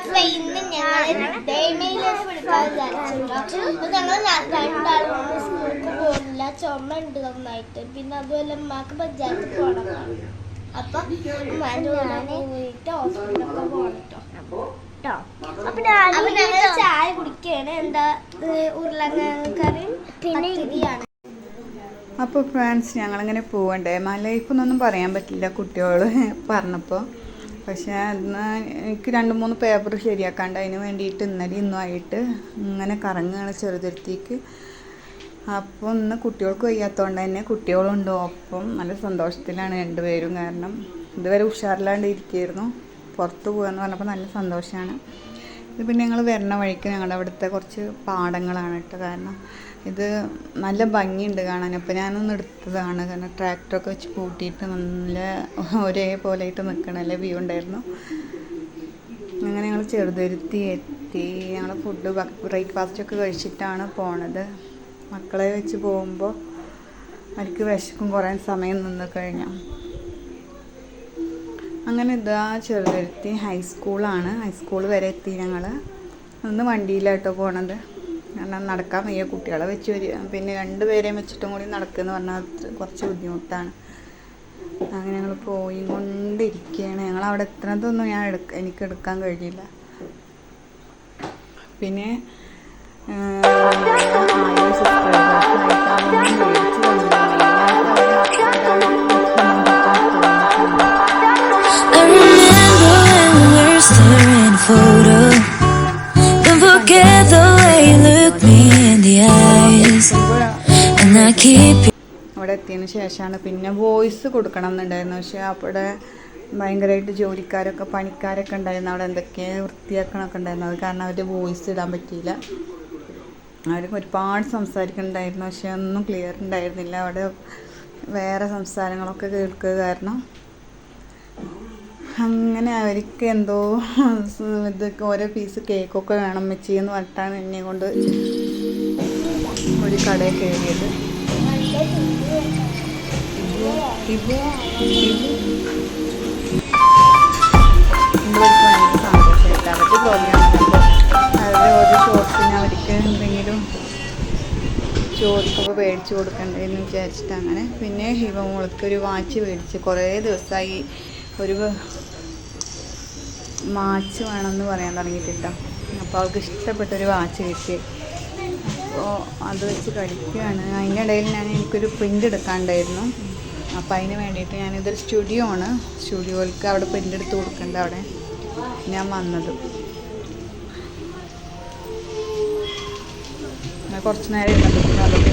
അപ്പൊ ഇന്ന് ഞങ്ങൾ ഡേമയിലേക്ക് വിളിക്കാൻ വിചാരിച്ചു അപ്പൊ ഞങ്ങൾ രണ്ടാളും സ്കൂളിൽ പോകുന്നില്ല ചുമ ഉണ്ട് നന്നായിട്ട്. പിന്നെ അതുപോലെ ഉമ്മാക്ക് പഞ്ചായത്ത് പോകണം അപ്പൊ ഉമ്മാന്റെ കൂടെ പോയിട്ട് ഹോസ്പിറ്റലൊക്കെ പോകണം കേട്ടോ അപ്പൊ ഞങ്ങൾ ചായ കുടിക്കുകയാണ് എന്താ ഉരുളക്കിഴങ്ങ് കറിയും പിന്നെ അപ്പോൾ ഫ്രണ്ട്സ് ഞങ്ങളിങ്ങനെ പോവണ്ടേ? മൈ ലൈഫ് എന്നൊന്നും പറയാൻ പറ്റില്ല കുട്ടികൾ പറഞ്ഞപ്പോൾ പക്ഷേ അന്ന് എനിക്ക് രണ്ട് മൂന്ന് പേപ്പർ ശരിയാക്കാണ്ട് അതിന് വേണ്ടിയിട്ട് ഇന്നലെ ഇന്നും ആയിട്ട് ഇങ്ങനെ കറങ്ങുകയാണ് ചെറുതുരുത്തിക്ക്. അപ്പോൾ ഇന്ന് കുട്ടികൾക്ക് വയ്യാത്തതുകൊണ്ട് തന്നെ കുട്ടികളുണ്ട്. ഒപ്പം നല്ല സന്തോഷത്തിലാണ് രണ്ടുപേരും കാരണം ഇതുവരെ ഉഷാറില്ലാണ്ട് ഇരിക്കുകയായിരുന്നു പുറത്ത് പോകുക എന്ന് പറഞ്ഞപ്പോൾ നല്ല സന്തോഷമാണ് ഇത് പിന്നെ ഞങ്ങൾ വരണ വഴിക്ക് ഞങ്ങളുടെ അവിടുത്തെ കുറച്ച് പാടങ്ങളാണ് കേട്ടോ കാരണം ഇത് നല്ല ഭംഗിയുണ്ട് കാണാൻ. അപ്പോൾ ഞാനൊന്ന് എടുത്തതാണ് കാരണം ട്രാക്ടറൊക്കെ വെച്ച് കൂട്ടിയിട്ട് നല്ല ഒരേപോലെ ആയിട്ട് നിൽക്കണ നല്ല വ്യൂ ഉണ്ടായിരുന്നു. അങ്ങനെ ഞങ്ങൾ ചെറുതുരുത്തി എത്തി. ഞങ്ങൾ ഫുഡ് ബ്രേക്ക്ഫാസ്റ്റ് ഒക്കെ കഴിച്ചിട്ടാണ് പോണത്. മക്കളെ വെച്ച് പോകുമ്പോൾ അവർക്ക് വിശക്കും കുറേ സമയം നിന്ന് കഴിഞ്ഞാൽ അങ്ങനെ ഇതാ ചെറുതുരുത്തി ഹൈസ്കൂളാണ് ഹൈസ്കൂൾ വരെ എത്തി ഞങ്ങൾ ഒന്ന് വണ്ടിയിലാട്ടോ പോണത്. കാരണം നടക്കാൻ വയ്യ കുട്ടികളെ വെച്ച് വരിക. പിന്നെ രണ്ട് പേരെയും വെച്ചിട്ടും കൂടി നടക്കുമെന്ന് പറഞ്ഞാൽ കുറച്ച് ബുദ്ധിമുട്ടാണ്. അങ്ങനെ ഞങ്ങൾ പോയി കൊണ്ടിരിക്കുകയാണ് ഞങ്ങൾ അവിടെ എത്തുന്നതൊന്നും ഞാൻ എടുക്ക എനിക്ക് എടുക്കാൻ കഴിയില്ല. പിന്നെ I അവിടെ എത്തിയതിന് ശേഷമാണ് പിന്നെ വോയിസ് കൊടുക്കണം എന്നുണ്ടായിരുന്നു. പക്ഷേ അവിടെ ഭയങ്കരമായിട്ട് ജോലിക്കാരൊക്കെ പണിക്കാരൊക്കെ ഉണ്ടായിരുന്നു. അവിടെ എന്തൊക്കെ വൃത്തിയാക്കണമൊക്കെ ഉണ്ടായിരുന്നു. അത് കാരണം അവരുടെ വോയിസ് ഇടാൻ പറ്റിയില്ല. അവർക്ക് ഒരുപാട് സംസാരിക്കുന്നുണ്ടായിരുന്നു. പക്ഷെ ഒന്നും ക്ലിയർ ഉണ്ടായിരുന്നില്ല. അവിടെ വേറെ സംസാരങ്ങളൊക്കെ കേൾക്കുക കാരണം അങ്ങനെ അവർക്ക് എന്തോ ഇത് ഓരോ പീസ് കേക്കൊക്കെ വേണം വെച്ച് എന്ന് പറഞ്ഞിട്ടാണ് എന്നെ കൊണ്ട് കടയിൽ കയറിയത് അവരുടെ പ്രോഗ്രാം അവർക്ക് എന്തെങ്കിലും ചോദിക്കൊക്കെ മേടിച്ച് കൊടുക്കണ്ടെന്ന് വിചാരിച്ചിട്ട് അങ്ങനെ. പിന്നെ ഹിവ മോൾക്ക് ഒരു വാച്ച് മേടിച്ച് കുറേ ദിവസമായി ഒരു വാച്ച് വേണമെന്ന് പറയാൻ തുടങ്ങിയിട്ടിട്ടോ. അപ്പോൾ അവൾക്ക് ഇഷ്ടപ്പെട്ടൊരു വാച്ച് കിട്ടി. അപ്പോൾ അത് വെച്ച് കഴിക്കുകയാണ്. ഇടയിൽ ഞാൻ എനിക്കൊരു പ്രിന്റ് എടുക്കാണ്ടായിരുന്നു. അപ്പോൾ അതിന് വേണ്ടിയിട്ട് ഞാനിതൊരു സ്റ്റുഡിയോ ആണ്. സ്റ്റുഡിയോയിലേക്ക് അവിടെ പ്രിന്റ് എടുത്ത് കൊടുക്കേണ്ട അവിടെ ഞാൻ വന്നത്. കുറച്ച് നേരം ഇരുന്നപ്പോൾ അതൊക്കെ